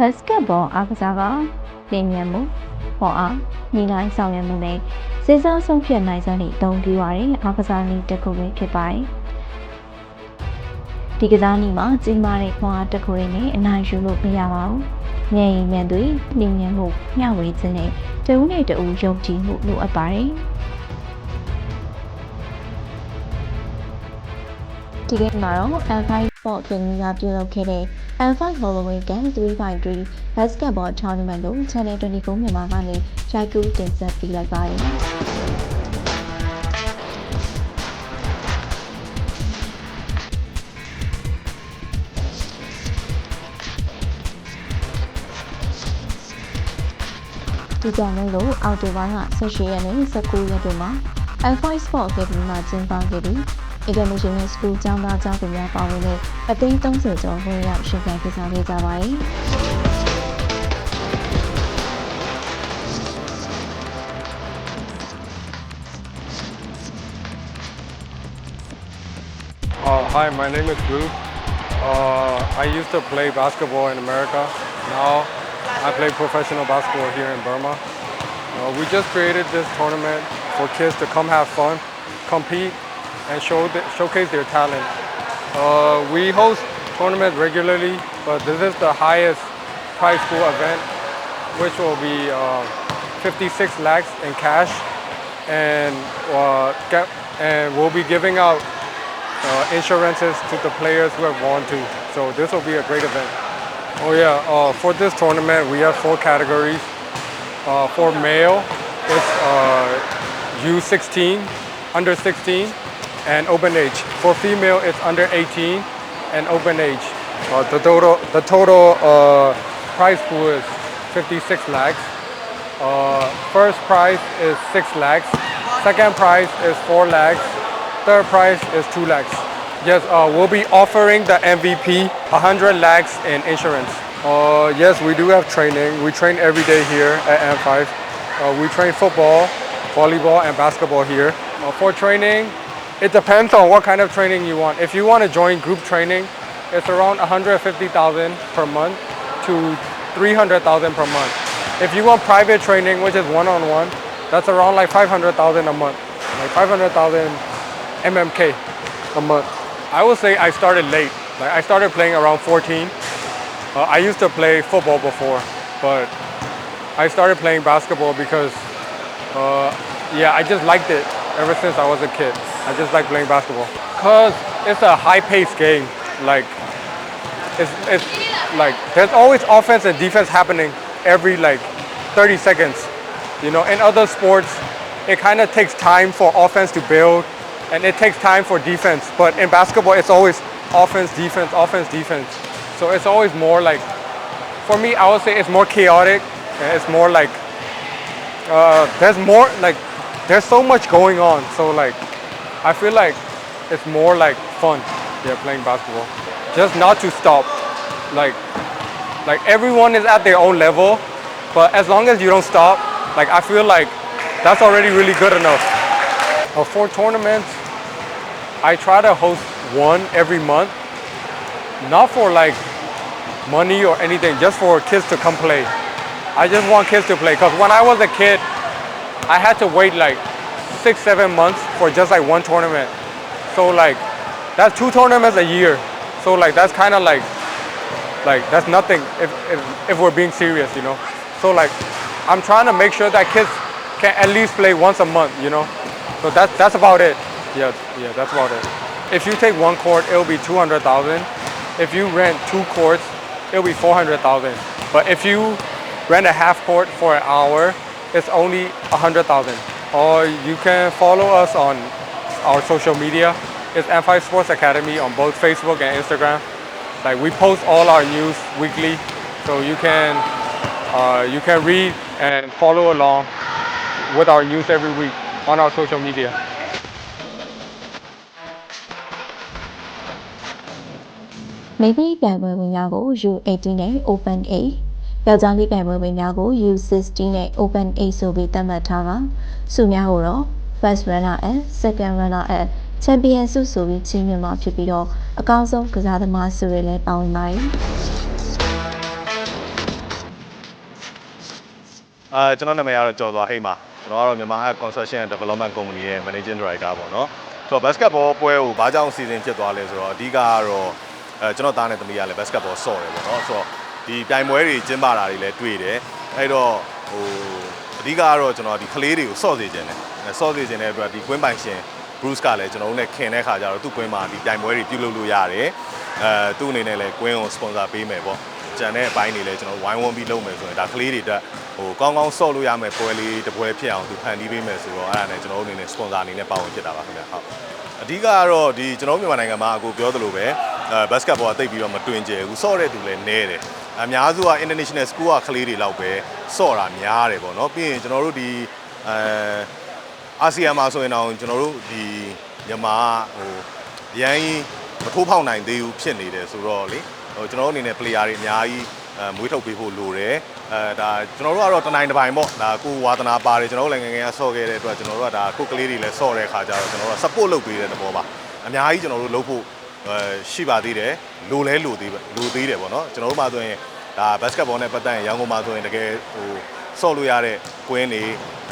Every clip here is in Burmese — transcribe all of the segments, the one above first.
ဘတ်စကတ်ဘောအားကစားကလင်းမြန်မှုပေါ်အားညီနိုင်ဆောင်ရွက်မှုနဲ့စေစားဆုံးဖြတ်နိုင်စွမ်းတွေအသုံးပြုရတဲ့အားကစားနည်းတစ်ခုပဲဖြစ်ပါတယ်ဒီကစားနည်းမှာကြီးမားတဲ့ခွန်အားတစ်ခုရင်းနဲ့အနိုင်ယူလို့မရပါဘူး။ဉာဏ်ရည်ဉာဏ်တွေနှင်းဉဏ်မှုမျှဝေခြင်းနဲ့တဦးနဲ့တဦးယုံကြည်မှုလိုအပ်ပါတယ်။ ဒီကနေ့မှာတော့ L5 Sport Academy ကပြုလုပ်ခဲ့တဲ့ L5 Halloween Game 3.3 Basketball Tournament ကို Channel 24မြန်မာကနေရိုက်ကူးတင်ဆက်ပေးလိုက်ပါတယ်။။ဒီကြောင့်လည်းလို့အော်တိုဘားက18ရက်နဲ့19ရက်တို့မှာ L5 Sport Academy မှာကျင်းပခဲ့ပြီး International School ကျောင်းသားကျောင်းသူများပါဝင်တဲ့အသိန်း30ကျော်ဝင်ရောက်ရှင်ပြိုင်ကစားခဲ့ကြပါတယ်။ Uh, hi, my name is Bruce. Uh, I used to play basketball in America. Now I play professional basketball here in Burma. Uh, we just created this tournament for kids to come have fun, compete, and show the, showcase their talent. Uh, we host tournaments regularly, but this is the highest prize pool event, which will be uh, 56 lakhs in cash, and uh, get, and we'll be giving out uh, insurances to the players who have won too. So this will be a great event. Oh yeah, uh, for this tournament we have four categories. Uh, for male, it's uh, U16, under 16, and open age. For female, it's under 18 and open age. Uh, the total, the total uh, prize pool is 56 lakhs. Uh, first prize is 6 lakhs. Second prize is 4 lakhs. Third prize is 2 lakhs. Yes, uh, we'll be offering the MVP 100 lakhs in insurance. Uh, yes, we do have training. We train every day here at M5. Uh, we train football, volleyball, and basketball here. For training, it depends on what kind of training you want. If you want to join group training, it's around 150,000 per month to 300,000 per month. If you want private training, which is one-on-one, that's around like 500,000 a month, like 500,000 MMK a month. I would say I started late. Like I started playing around 14. Uh, I used to play football before, but I started playing basketball because, uh, yeah, I just liked it ever since I was a kid. I just like playing basketball. Cause it's a high-paced game. Like, it's, it's like there's always offense and defense happening every like 30 seconds. You know, in other sports, it kind of takes time for offense to build, and it takes time for defense. But in basketball, it's always offense, defense, offense, defense. So it's always more like, for me, I would say it's more chaotic. And it's more like, uh, there's more like, there's so much going on. So like, I feel like it's more like fun. Yeah, playing basketball. Just not to stop. Like, like everyone is at their own level, but as long as you don't stop, like I feel like that's already really good enough. For tournaments, I try to host one every month, not for like money or anything, just for kids to come play. I just want kids to play because when I was a kid, I had to wait like six, seven months for just like one tournament. So like, that's two tournaments a year. So like, that's kind of like, like that's nothing if, if, if we're being serious, you know. So like, I'm trying to make sure that kids can at least play once a month, you know. So that's that's about it. Yeah, yeah, that's about it. If you take one court, it'll be 200,000. If you rent two courts, it'll be 400,000. But if you rent a half court for an hour, it's only 100,000 Or you can follow us on our social media. It's M5 Sports Academy on both Facebook and Instagram. Like we post all our news weekly, so you can uh, you can read and follow along with our news every week on our social media. မိန်းကလေးပြိုင်ပွဲဝင်များကို U18 နဲ့ Open A ယောက်ျားလေးပြိုင်ပွဲဝင်များကို U16 နဲ့ Open A ဆိုပြီးသတ်မှတ်ထားက စုများကိုတော့ First Runner Up, Second Runner Up, Champion ဆုဆိုပြီးချီးမြှင့်မှာဖြစ်ပြီးတော့အကောင်းဆုံးကစားသမားဆုတွေလည်းပါဝင်ပါတယ်အာကျွန်တော်နာမည်ကတော့ကျော်သွားဟိတ်ပါကျွန်တော်ကတော့မြန်မာ Construction and Development Company ရဲ့ Managing Director ပေါ့နော်ဆိုတော့ basketball ပွဲကိုဘာကြောင့်စီစဉ်ဖြစ်သွားလဲဆိုတော့အဓိကကတော့အဲကျွန်တော်သားနဲ့သမီးကလည်း basketball ဆော့တယ်ပေါ့နော်ဆိုတော့ဒီပြိုင်ပွဲတွေကျင်းပတာတွေလည်းတွေ့တယ်အဲ့တော့ဟိုအ ဓိကကတော့ကျွန်တော်ဒီကလေးတွေကိုဆော့စေခြင်းတယ်အဲဆော့စေခြင်းတဲ့အတွက်ဒီကွင်းပိုင်ရှင် Bruce ကလည်းကျွန်တော်တို့နဲ့ခင်တဲ့ခါကျတော့သူ့ကွင်းမှာဒီပြိုင်ပွဲတွေပြုလုပ်လို့ရတယ်အဲသူ့အနေနဲ့လည်းကွင်းကို sponsor ပေးမယ်ပေါ့ကျန်တဲ့အပိုင်းတွေလည်းကျွန်တော်ဝိုင်းဝန်းပြီးလုပ်မယ်ဆိုရင်ဒါကလေးတွေတက်ဟိုကောင်းကောင်းဆော့လို့ရမယ်ပွဲလေးတစ်ပွဲဖြစ်အောင်သူဖန်တီးပေးမယ်ဆိုတော့အဲ့ဒါနဲ့ကျွန်တော်တို့အနေနဲ့ sponsor အနေနဲ့ပါဝင်ဖြစ်တာပါခင်ဗျဟုတ်အဓိကကတော့ဒီကျွန်တော်တို့မြန်မာနိုင်ငံမှာအခုပြောသလိုပဲအဲ basketball ကတိတ်ပြီးတော့မတွင်ကျယ်ဘူးဆော့တဲ့သူလည်းနည်းတယ် အများစုက international school ကကလေးတွေလောက်ပဲဆော့တာများတယ်ပေါ့နော်ပြီးရင်ကျွန်တော်တို့ဒီအဲအာဆီယံမှာဆိုရင်တော့ကျွန်တော်တို့ဒီမြန်မာဟိုရန်ကြီးမထိုးဖောက်နိုင်သေးဘူးဖြစ်နေတယ်ဆိုတော့လေဟိုကျွန်တော်တို့အနေနဲ့ player တွေအများကြီးအဲမွေးထုတ်ပေးဖို့လိုတယ်အဲဒါကျွန်တော်တို့ကတော့တနိုင်တစ်ပိုင်းပေါ့ဒါကိုဝါသနာပါတယ်ကျွန်တော်တို့လည်းငယ်ငယ်ကဆော့ခဲ့တဲ့အတွက်ကျွန်တော်တို့ကဒါကိုကလေးတွေလည်းဆော့တဲ့အခါကျတော့ကျွန်တော်တို့က support လုပ်ပေးတဲ့သဘောပါအများကြီးကျွန်တော်တို့လုပ်ဖို့အဲ ရှိပါသေးတယ်လိုလဲလိုသေးလိုသေးတယ်ပေါ့နော်ကျွန်တော်တို့မှဆိုရင်ဒါ basketball နဲ့ပတ်သက်ရင်ရန်ကုန်မှာဆိုရင်တကယ်ဟိုဆော့လို့ရတဲ့ကွင်းတွေ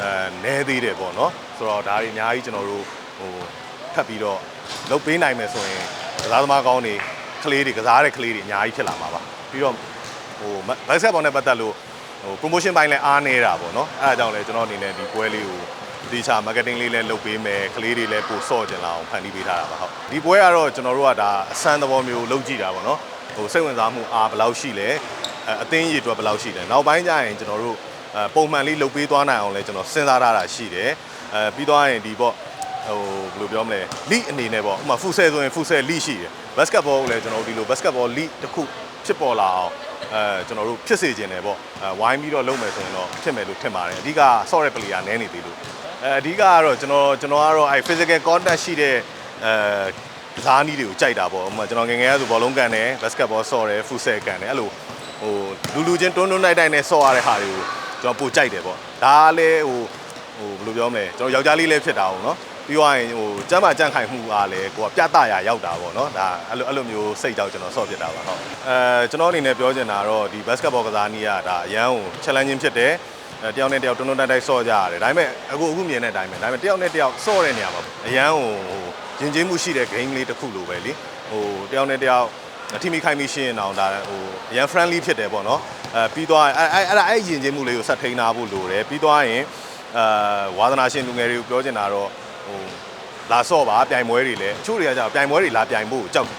အဲနဲသေးတယ်ပေါ့နော်ဆိုတော့ဒါတွေအများကြီးကျွန်တော်တို့ဟိုထပ်ပြီးတော့လုပ်ပေးနိုင်မယ်ဆိုရင်ကစားသမားကောင်းတွေကလေးတွေကစားတဲ့ကလေးတွေအများကြီးဖြစ်လာမှာပါပြီးတော့ဟိုဘတ်ဆက်ဘောနဲ့ပတ်သက်လို့ဟို promotion ပိုင်းလည်းအားနေတာပေါ့နော်အဲအကြောင်းလည်းကျွန်တော်အနေနဲ့ဒီပွဲလေးကို ဒီချာ marketing လေးလည်းလုပ်ပေးမယ်ကလေးတွေလည်းပို့ဆော့ကြလာအောင်ဖန်တီးပေးထားတာပါဟုတ်ဒီပွဲကတော့ကျွန်တော်တို့ကဒါအစမ်းသဘောမျိုးလုပ်ကြည့်တာပေါ့နော်ဟိုစိတ်ဝင်စားမှုအားဘယ်လောက်ရှိလဲအဲအသင်းရည်အတွက်ဘယ်လောက်ရှိလဲနောက်ပိုင်းကျရင်ကျွန်တော်တို့အဲပုံမှန်လေးလုပ်ပေးသွားနိုင်အောင်လည်းကျွန်တော်စဉ်းစားထားတာရှိတယ်အဲပြီးသွားရင်ဒီပေါ့ဟိုဘယ်လိုပြောမလဲလိအနေနဲ့ပေါ့ဥပမာဖူဆယ်ဆိုရင်ဖူဆယ်လိရှိတယ်ဘတ်စကတ်ဘောကိုလည်းကျွန်တော်တို့ဒီလိုဘတ်စကတ်ဘောလိတစ်ခုဖြစ်ပေါ်လာအောင်အဲကျွန်တော်တို့ဖြစ်စေခြင်းတယ်ပေါ့အဲဝိုင်းပြီးတော့လုပ်မယ်ဆိုရင်တော့ဖြစ်မယ်လို့ထင်ပါတယ်အဓိကဆော့တဲ့ player နည်းနေသေးလို့ အဲအဓိကကတော့ကျွန်တော်ကျွန်တော်ကတော့အဲ physical contact ရှိတဲ့အဲကစားနည်းတွေကိုကြိုက်တာပေါ့ဥပမာကျွန်တော်ငယ်ငယ်ကဆိုဘောလုံးကန်တယ် basketball ဆော့တယ် futsal ကန်တယ်အဲ့လိုဟိုလူလူချင်းတွန်းတွန်းတိုက်တိုက်နဲ့ဆော့ရတဲ့ဟာတွေကိုကျွန်တော်ပိုကြိုက်တယ်ပေါ့ဒါကလည်းဟိုဟိုဘယ်လိုပြောမလဲကျွန်တော်ယောက်ျားလေးလည်းဖြစ်တာပေါ့နော်ပြီးသွားရင်ဟိုစမ်းမကြန့်ခိုင်မှုအားလည်းကိုကပြတရာရောက်တာပေါ့နော်ဒါအဲ့လိုအဲ့လိုမျိုးစိတ်ကြောက်ကျွန်တော်ဆော့ဖြစ်တာပါဟုတ်အဲကျွန်တော်အနေနဲ့ပြောချင်တာတော့ဒီ basketball ကစားနည်းကဒါအရန်ကို challenging ဖြစ်တယ်အဲ တယောက်နဲ့တယောက်တွန်းတွန်းတိုက်တိုက်ဆော့ကြရတယ်ဒါပေမဲ့အခုအခုမြင်တဲ့အတိုင်းပဲဒါပေမဲ့တယောက်နဲ့တယောက်ဆော့တဲ့နေရာမှာအရန်ကိုဟိုရင်ကျေးမှုရှိတဲ့ game လေးတစ်ခုလိုပဲလေဟိုတယောက်နဲ့တယောက်အထီမီခိုင်မီရှင်းအောင်ဒါဟိုအရန် friendly ဖြစ်တယ်ပေါ့နော်အဲပြီးသွားအဲအဲအဲ့ဒါအဲ့ရင်ကျေးမှုလေးကိုဆက်ထိန်းထားဖို့လိုတယ်ပြီးသွားရင်အာဝါသနာရှင်လူငယ်တွေကိုပြောချင်တာတော့ဟိုလာဆော့ပါပြိုင်ပွဲတွေလည်းအချို့တွေကကြာပြိုင်ပွဲတွေလာပြိုင်ဖို့ကြောက်တယ်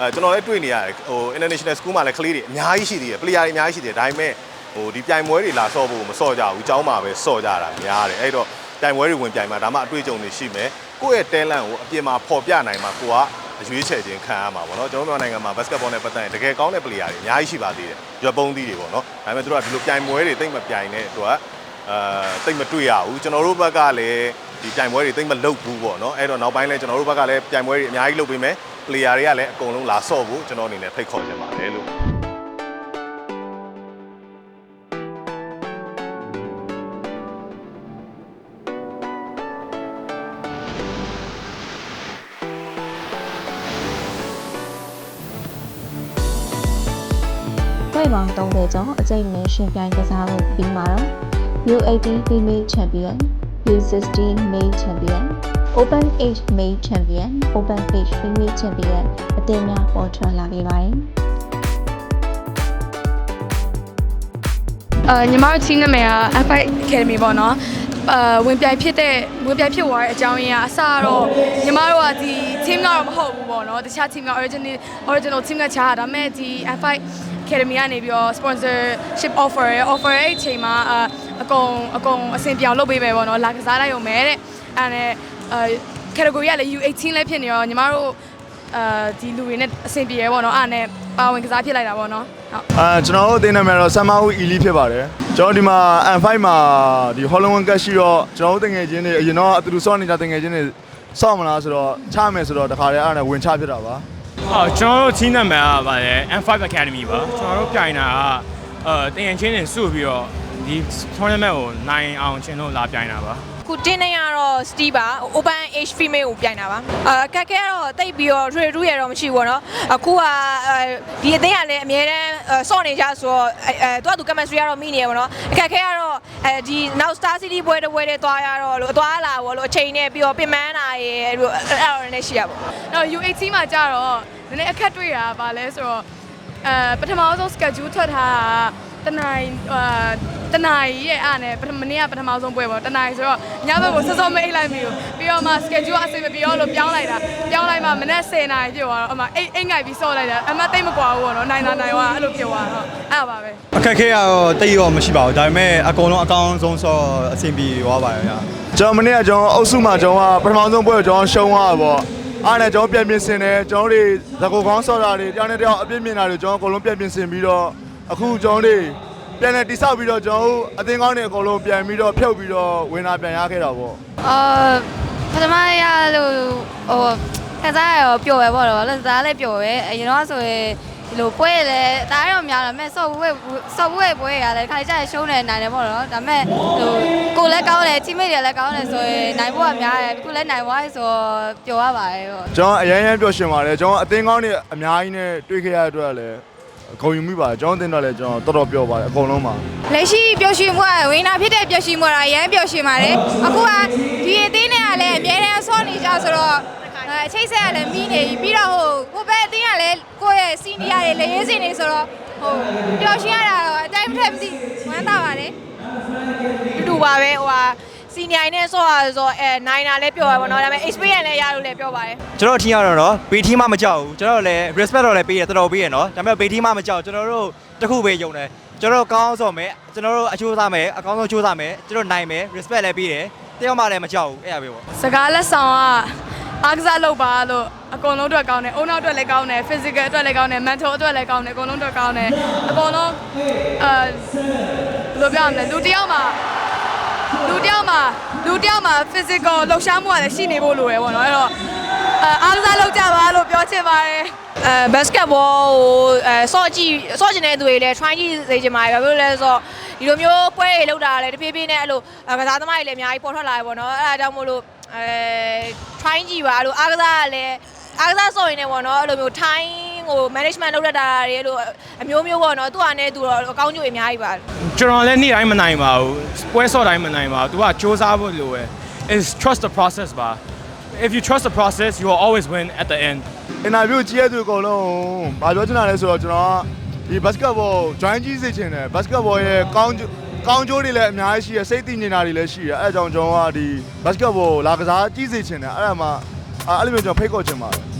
အဲကျွန်တော်လည်းတွေ့နေရတယ်ဟို international school မှာလည်းကလေးတွေအများကြီးရှိသေးတယ် player တွေအများကြီးရှိသေးတယ်ဒါပေမဲ့ ဟိုဒီပြိုင်ပွဲတွေလာဆော့ဖို့မဆော့ကြဘူးအเจ้าမှာပဲဆော့ကြတာများတယ်အဲ့တော့ပြိုင်ပွဲတွေဝင်ပြိုင်မှာဒါမှအတွေ့အကြုံတွေရှိမယ်ကိုယ့်ရဲ့ talent ကိုအပြင်မှာပေါ်ပြနိုင်မှာကိုကအရွေးချယ်ခြင်းခံရမှာပေါ့နော်ကျွန်တော်တို့နိုင်ငံမှာ basketball နဲ့ပတ်သက်ရင်တကယ်ကောင်းတဲ့ player တွေအများကြီးရှိပါသေးတယ်ရွက်ပုံးသီးတွေပေါ့နော်ဒါပေမဲ့သူတို့ကဒီလိုပြိုင်ပွဲတွေတိတ်မပြိုင်တဲ့သူကအာတိတ်မတွေ့ရဘူးကျွန်တော်တို့ဘက်ကလည်းဒီပြိုင်ပွဲတွေတိတ်မလုပ်ဘူးပေါ့နော်အဲ့တော့နောက်ပိုင်းလဲကျွန်တော်တို့ဘက်ကလည်းပြိုင်ပွဲတွေအများကြီးလုပ်ပေးမယ် player တွေကလည်းအကုန်လုံးလာဆော့ဖို့ကျွန်တော်အနေနဲ့ဖိတ်ခေါ်ချင်ပါတယ်လို့ ပွဲပေါင်း30ကျော်အကျိတ်နဲ့ရှင်ပြိုင်ကစားမှုပြီးမှာတော့ U18 Female Champion, U16 Male Champion, Open Age Male Champion, Open Age Female Champion အသင်းများပေါ်ထွက်လာခဲ့ပါတယ်။အာညီမတို့ team နာမည်က F5 Academy ပေါ့နော်အာ ဝင်ပြိုင်ဖြစ်တဲ့ဝင်ပြိုင်ဖြစ်သွားတဲ့အကြောင်းရင်းကအစတော့ညီမတို့ကဒီ team ကတော့မဟုတ်ဘူးပေါ့နော်တခြား team က original original team ကခြားတာဒါပေမဲ့ဒီ F5 Academy ကနေပြီးတော့ sponsorship offer ရ offer ရဲ့အချိန်မှာအာအကုန်အကုန်အဆင်ပြေအောင်လုပ်ပေးမယ်ပေါ့နော်လာကစားလိုက်ရုံပဲတဲ့အဲ့ဒါနဲ့အာ category ကလည်း U18 လည်းဖြစ်နေတော့ညီမတို့ အာဒီလူတွေနဲ့အဆင်ပြေရပေါ့နော်အဲ့ဒါနဲ့ပါဝင်ကစားဖြစ်လိုက်တာပေါ့နော်ဟုတ်အာကျွန်တော်တို့အသင်းနာမည်တော့ဆမ်မာဦးအီလီဖြစ်ပါတယ်ကျွန်တော်ဒီမှာ N5 မှာဒီ Holland ကတ်ရှိတော့ကျွန်တော်တို့တငယ်ချင်းတွေအရင်တော့အတူတူစောင့်နေကြတငယ်ချင်းတွေစောင့်မလားဆိုတော့ချမယ်ဆိုတော့တခါတည်းအဲ့ဒါနဲ့ဝင်ချဖြစ်တာပါအော်ကျွန်တော်တို့ team number ကပါတယ် M5 Academy ပါကျွန်တော်တို့ပြိုင်တာကအဲတင်ရင်ချင်းတွေစုပြီးတော့ဒီ tournament ကိုနိုင်အောင်ချင်းတို့လာပြိုင်တာပါ ခုတင်းနေရတော့ Steve ပါ Open Age Female ကိုပြိုင်တာပါအာကက်ခဲကတော့တိတ်ပြီးတော့ Ray Ru ရတော့မရှိဘူးเนาะအခုကဒီအသင်းကလည်းအများတန်းဆော့နေကြဆိုတော့အဲအဲသူကသူ chemistry ကတော့မိနေရပါတော့အခက်ခဲကတော့ အဲဒီနောက် Star City ပွဲတစ်ပွဲတည်းသွားရတော့လို့အသွားလာဘောလို့အချိန်နဲ့ပြီးတော့ပြင်ပန်းတာရေလို့အဲ့ဒါလည်းရှိရပါဘူး တော့ U18 မှာကြတော့နည်းနည်းအခက်တွေ့တာပါလဲဆိုတော့အဲပထမဆုံး schedule ထွက်ထားတာ တနိုင်အာတနိုင်ရဲ့အားနဲ့ပထမနေ့ကပထမဆုံးပွဲပေါ့တနိုင်ဆိုတော့ညဘက်ကိုစောစောမအိတ်လိုက်မိဘူးပြီးတော့မှ schedule အဆင်မပြေတော့လို့ပြောင်းလိုက်တာပြောင်းလိုက်မှမနေ့10နာရီပြည့်သွားတော့အမအိတ်အိတ်ငိုက်ပြီးစော့လိုက်တာအမတိတ်မကွာဘူးပေါ့နော်နိုင်တာနိုင်သွားအဲ့လိုဖြစ်သွားတော့အဲ့ဒါပါပဲအခက်အခဲကတော့တိတ်ရောမရှိပါဘူးဒါပေမဲ့အကုန်လုံးအကောင်းဆုံးဆိုအဆင်ပြေသွားပါရဲ့ဗျာကျွန်တော်မနေ့ကကျွန်တော်အုပ်စုမှာကျွန်တော်ကပထမဆုံးပွဲကိုကျွန်တော်ရှုံးသွားတာပေါ့အားနဲ့ကျွန်တော်ပြန်ပြင်ဆင်တယ်ကျွန်တော်တို့သကောကောင်းဆော့တာတွေတယောက်နဲ့တယောက်အပြစ်မြင်တာတွေကျွန်တော်အကုန်လုံးပြန်ပြင်ဆင်ပြီးတော့ အခုကျွန်တော်တို့ပြန်လဲတိဆောက်ပြီးတော့ကျွန်တော်တို့အသင်းကောင်းတွေအကုန်လုံးပြန်ပြီးတော့ဖြုတ်ပြီးတော့ဝင်လာပြန်ရခဲ့တာပေါ့အာပထမရလို့ဟိုခစားရတော့ပျော်ပဲပေါ့တော့လက်စားလည်းပျော်ပဲအရင်တော့ဆိုရင်ဒီလိုပွဲလဲဒါရောများတော့မဲ့ဆော့ဝဲဆော့ဝဲပွဲရလဲခါကြရရှုံးနေနိုင်တယ်ပေါ့နော်ဒါမဲ့ဟိုကိုလည်းကောင်းတယ် teammate တွေလည်းကောင်းတယ်ဆိုရင်နိုင်ဖို့ကများတယ်ခုလည်းနိုင်သွားပြီဆိုတော့ပျော်ရပါတယ်ပေါ့ကျွန်တော်အရင်ရမ်းပျော်ရွှင်ပါတယ်ကျွန်တော်အသင်းကောင်းတွေအများကြီးနဲ့တွေ့ခဲ့ရတဲ့အတွက်လည်း ဂုဏ်ယူမိပါတယ်ကျွန်တော်အသင်းတော့လည်းကျွန်တော်တော်တော်ပျော်ပါတယ်အကုန်လုံးပါလက်ရှိပျော်ရွှင်မှုကဝိနာဖြစ်တဲ့ပျော်ရွှင်မှုကရမ်းပျော်ရွှင်ပါတယ်အခုကဒီအသေးနဲ့ကလည်းအများတန်းဆော့နေကြဆိုတော့အဲအချိတ်ဆက်ကလည်းပြီးနေပြီပြီးတော့ဟိုကိုပဲအသေးကလည်းကိုယ့်ရဲ့စီနီယာတွေလည်းရေးစင်နေဆိုတော့ဟိုပျော်ရွှင်ရတာတော့အတိုင်းမထက်မသိဝမ်းသာပါတယ်တူတူပါပဲဟိုဟာ စီနီယိုင်းနဲ့ဆော့ရဆိုအဲနိုင်တာလည်းပြောရပါတော့ဒါပေမဲ့ experience လည်းရလို့လည်းပြောပါတယ်ကျွန်တော်အထင်ရတော့နော်ဘေးထီးမှမကြောက်ဘူးကျွန်တော်လည်း respect တော့လည်းပေးရတော်တော်ပေးရနော်ဒါပေမဲ့ဘေးထီးမှမကြောက်ကျွန်တော်တို့တစ်ခုပဲယုံတယ်ကျွန်တော်တို့ကောင်းအောင်ဆော့မယ်ကျွန်တော်တို့အချိုးစားမယ်အကောင်းဆုံးချိုးစားမယ်ကျွန်တော်နိုင်မယ် respect လည်းပေးတယ်တယောက်မှလည်းမကြောက်ဘူးအဲ့ဒါပဲပေါ့စကားလက်ဆောင်ကအားကစားလုပ်ပါလို့အကုန်လုံးအတွက်ကောင်းတယ်အုံနောက်အတွက်လည်းကောင်းတယ် physical အတွက်လည်းကောင်းတယ် mental အတွက်လည်းကောင်းတယ်အကုန်လုံးအတွက်ကောင်းတယ်အကုန်လုံးအဲဘယ်လိုပြောရမလဲလူတစ်ယောက်မှာ လူတစ်ယောက်မှာလူတစ်ယောက်မှာ physical လှုပ်ရှားမှုကလည်းရှိနေဖို့လိုရယ်ပေါ့နော်အဲ့တော့အဲအားကစားလုပ်ကြပါလို့ပြောချင်ပါတယ်အဲဘတ်စကတ်ဘောကိုအဲဆော့ကြည့်ဆော့ကျင်တဲ့သူတွေလည်း try ကြည့်စေချင်ပါတယ်ဘာဖြစ်လို့လဲဆိုတော့ဒီလိုမျိုးပွဲတွေလောက်တာလည်းတဖြည်းဖြည်းနဲ့အဲ့လိုကစားသမားတွေလည်းအများကြီးပေါ်ထွက်လာပြီပေါ့နော်အဲ့ဒါကြောင့်မို့လို့အဲ try ကြည့်ပါအဲ့လိုအားကစားကလည်းအားကစားဆော့ရင်လည်းပေါ့နော်အဲ့လိုမျိုး time ဟို management လုပ်တတ်တာတွေအဲ့လိုအမျိုးမျိုးပေါ့နော်သူ့အနေနဲ့သူတော့အကောင်းကျိုးအများကြီးပါကျွန်တော်လည်းနေ့တိုင်းမနိုင်ပါဘူးပွဲစော့တိုင်းမနိုင်ပါဘူး तू ကစူးစမ်းဖို့လိုပဲ is trust the process ပါ if you trust the process you will always win at the end အင်တာဗျူးကြည့်ရတဲ့သူအကုန်လုံးဘာပြောချင်တာလဲဆိုတော့ကျွန်တော်ကဒီဘတ်စကတ်ဘော join ကြီးစေချင်တယ်ဘတ်စကတ်ဘောရဲ့ကောင်းကျိုးကောင်းကျိုးတွေလည်းအများကြီးရှိရယ်စိတ်တည်ငြိမ်တာတွေလည်းရှိရယ်အဲအကြောင်းကျွန်တော်ကဒီဘတ်စကတ်ဘောလာကစားကြီးစေချင်တယ်အဲ့ဒါမှအဲ့လိုမျိုးကျွန်တော်ဖိတ်ခေါ်ချင်ပါတယ်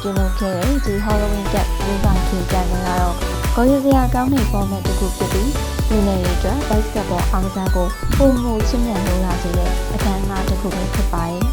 ပြုလုပ်ခဲ့တဲ့ဒီ Halloween Cup ဘူပါထီကန်တွေကတော့ဂေါ်ရစရာကောင်းတဲ့ format တစ်ခုဖြစ်ပြီးလူငယ်တွေအတွက် basketball အားကစားကိုပုံမှုချင်းမြန်လို့လာစေတဲ့အခမ်းအနားတစ်ခုပဲဖြစ်ပါတယ်